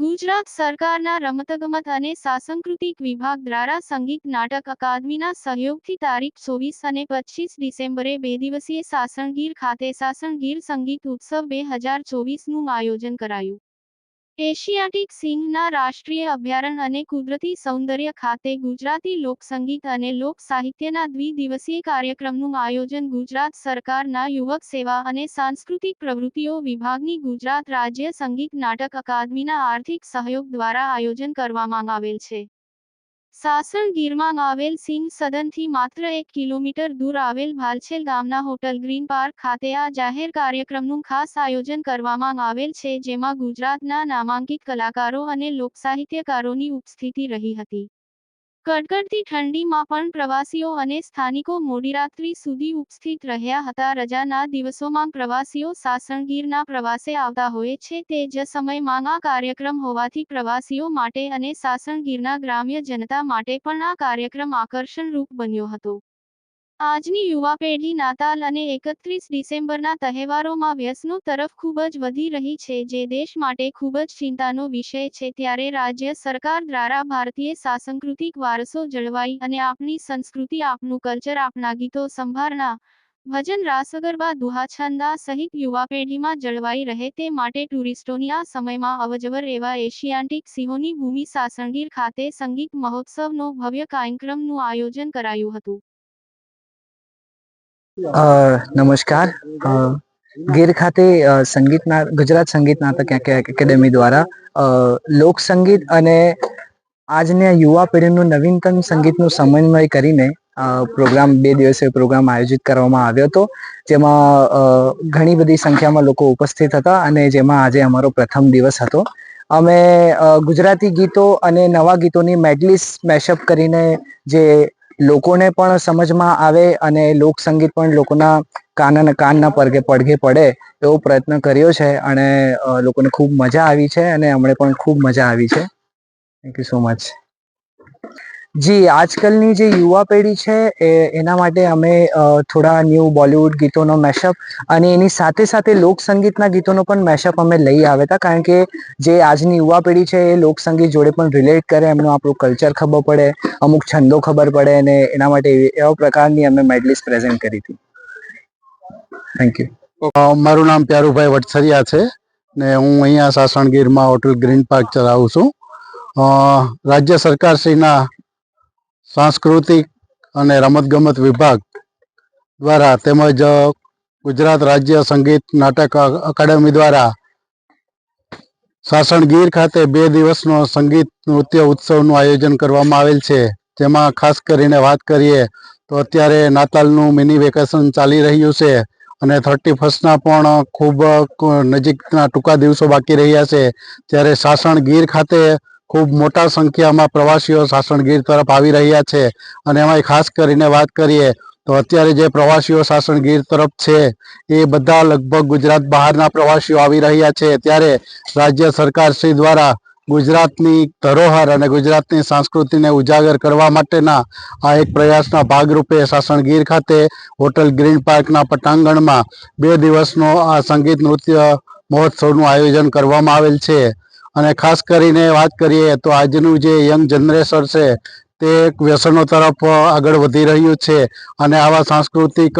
ગુજરાત સરકારના રમતગમત અને સાંસ્કૃતિક વિભાગ દ્વારા સંગીત નાટક અકાદમીના સહયોગથી તારીખ ચોવીસ અને પચીસ ડિસેમ્બરે બે દિવસીય સાસણગીર ખાતે સાસણગીર સંગીત ઉત્સવ બે હજાર ચોવીસનું આયોજન કરાયું. એશિયાટિક સિંહના રાષ્ટ્રીય અભયારણ્ય અને કુદરતી સૌંદર્ય ખાતે ગુજરાતી લોકસંગીત અને લોક સાહિત્યના દ્વિદિવસીય કાર્યક્રમનું આયોજન ગુજરાત સરકારના યુવક સેવા અને સાંસ્કૃતિક પ્રવૃત્તિઓ વિભાગની ગુજરાત રાજ્ય સંગીત નાટક અકાદમીના આર્થિક સહયોગ દ્વારા આયોજન કરવામાં આવેલ છે. સાસણગીરમાં આવેલ સિંહ સદનથી માત્ર એક કિલોમીટર દૂર આવેલ ભાલછેલ ગામના હોટલ ગ્રીન પાર્ક ખાતે આ જાહેર કાર્યક્રમનું ખાસ આયોજન કરવામાં આવેલ છે, જેમાં ગુજરાતના નામાંકિત કલાકારો અને લોકસાહિત્યકારોની ઉપસ્થિતિ રહી હતી. કડકડતી ઠંડીમાં પણ પ્રવાસીઓ અને સ્થાનિકો મોડીરાત્રિ સુધી ઉપસ્થિત રહ્યા હતા. રજાના દિવસોમાં પ્રવાસીઓ સાસણગીરના પ્રવાસે આવતા હોય છે. તે જ સમયમાં આ કાર્યક્રમ હોવાથી પ્રવાસીઓ માટે અને સાસણગીરના ગ્રામ્ય જનતા માટે પણ આ કાર્યક્રમ આકર્ષણરૂપ બન્યો હતો. આજની યુવા પેઢી નાતાલ અને એકત્રીસ ડિસેમ્બરના તહેવારોમાં વ્યસનો તરફ ખૂબ જ વધી રહી છે, જે દેશ માટે ખૂબ જ ચિંતાનો વિષય છે. ત્યારે રાજ્ય સરકાર દ્વારા ભારતીય સાંસ્કૃતિક વારસો જળવાઈ અને આપણી સંસ્કૃતિ, આપનું કલ્ચર, આપના ગીતો સંભાળના ભજન રાસગરબા દુહાછંદા સહિત યુવા પેઢીમાં જળવાઈ રહે તે માટે ટુરિસ્ટોની આ સમયમાં અવજવર એવા એશિયાન્ટિક સિંહોની ભૂમિ સાસણગીર ખાતે સંગીત મહોત્સવનો ભવ્ય કાર્યક્રમનું આયોજન કરાયું હતું. નમસ્કાર. ગીર ખાતે સંગીતના, ગુજરાત સંગીત નાટક એકે- એકેડેમી દ્વારા લોક સંગીત અને આજના યુવા પેઢીનું નવીનતમ સંગીતનું સમન્વય કરીને પ્રોગ્રામ, બે દિવસીય પ્રોગ્રામ આયોજિત કરવામાં આવ્યો હતો. જેમાં ઘણી બધી સંખ્યામાં લોકો ઉપસ્થિત હતા અને જેમાં આજે અમારો પ્રથમ દિવસ હતો. અમે ગુજરાતી ગીતો અને નવા ગીતોની મેડલિસ્ટ, મેશઅપ કરીને જે લોકોને પણ સમજમાં આવે અને લોક સંગીત પણ લોકોના કાન અને કાનના પડઘે પડઘે પડે એવો પ્રયત્ન કર્યો છે અને લોકોને ખૂબ મજા આવી છે અને અમને પણ ખૂબ મજા આવી છે. Thank you so much ji, આજકાલની જે યુવા પેઢી છે એના માટે અમે થોડા ન્યૂ બોલિવૂડ ગીતોનો મેશઅપ અને એની સાથે સાથે લોકસંગીતના ગીતોનો પણ મેશઅપ અમે લઈ આવ્યા હતા. કારણ કે જે આજની યુવા પેઢી છે, એ લોકસંગીત જોડે પણ રિલેટ કરે, એમનું આપણું કલ્ચર ખબર પડે, અમુક છંદો ખબર પડે અને એના માટે એવી- પ્રકારની અમે મેડલિસ્ટ પ્રેઝન્ટ કરી હતી. થેન્ક યુ મારું નામ પ્યારુભાઈ વટસરિયા છે ને હું અહીંયા સાસણગીરમાં હોટલ ગ્રીન પાર્ક ચલાવું છું. રાજ્ય સરકારશ્રીના સાંસ્કૃતિક અને રમતગમત વિભાગ દ્વારા તેમજ ગુજરાત રાજ્ય સંગીત નાટક અકાડેમી દ્વારા સાસણગીર ખાતે બે દિવસનો સંગીત નૃત્ય ઉત્સવનું આયોજન કરવામાં આવેલ છે. જેમાં ખાસ કરીને વાત કરીએ તો અત્યારે નાતાલનું મિની વેકેશન ચાલી રહ્યું છે અને થર્ટી ફર્સ્ટના પણ ખૂબ નજીકના ટૂંકા દિવસો બાકી રહ્યા છે. ત્યારે સાસણ ગીર ખાતે ખૂબ મોટા સંખ્યામાં પ્રવાસીઓ સાસણ ગીર તરફ આવી રહ્યા છે. અને એમાંય ખાસ કરીને વાત કરીએ, તો અત્યારે જે પ્રવાસીઓ સાસણ ગીર તરફ છે, એ બધા લગભગ ગુજરાત બહારના પ્રવાસીઓ આવી રહ્યા છે. ત્યારે રાજ્ય સરકાર શ્રી દ્વારા ગુજરાતની ધરોહર અને ગુજરાતની સંસ્કૃતિને ઉજાગર કરવા માટેના આ એક પ્રયાસના ભાગરૂપે સાસણ ગીર ખાતે હોટલ ગ્રીન પાર્કના પટાંગણમાં બે દિવસનો આ સંગીત નૃત્ય મહોત્સવનું આયોજન કરવામાં આવેલ છે. અને ખાસ કરીને વાત કરીએ તો આજનું જે યંગ જનરેશન છે, તે વ્યસનો તરફ આગળ વધી રહ્યું છે અને આવા સાંસ્કૃતિક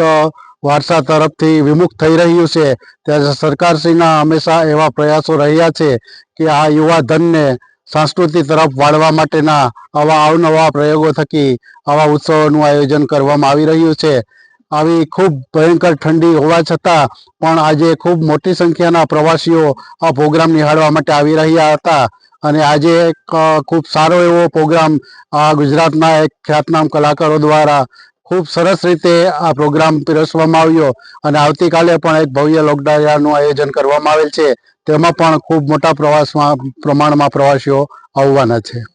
વારસા તરફથી વિમુખ થઈ રહ્યું છે. ત્યારે સરકારશ્રીના હંમેશા એવા પ્રયાસો રહ્યા છે કે આ યુવા ધનને સંસ્કૃતિ તરફ વાળવા માટેના આવા અવનવા પ્રયોગો થકી આવા ઉત્સવોનું આયોજન કરવામાં આવી રહ્યું છે. આવી ખૂબ ભયંકર ઠંડી હોવા છતાં પણ આજે ખૂબ મોટી સંખ્યાના પ્રવાસીઓ આ પ્રોગ્રામ નિહાળવા માટે આવી રહ્યા હતા. અને આજે એક ખૂબ સારો એવો પ્રોગ્રામ આ ગુજરાતના એક ખ્યાતનામ કલાકારો દ્વારા ખૂબ સરસ રીતે આ પ્રોગ્રામ પીરસવામાં આવ્યો. અને આવતીકાલે પણ એક ભવ્ય લોકડાયાનું આયોજન કરવામાં આવેલ છે. તેમાં પણ ખૂબ મોટા પ્રવાસમાં, પ્રમાણમાં પ્રવાસીઓ આવવાના છે.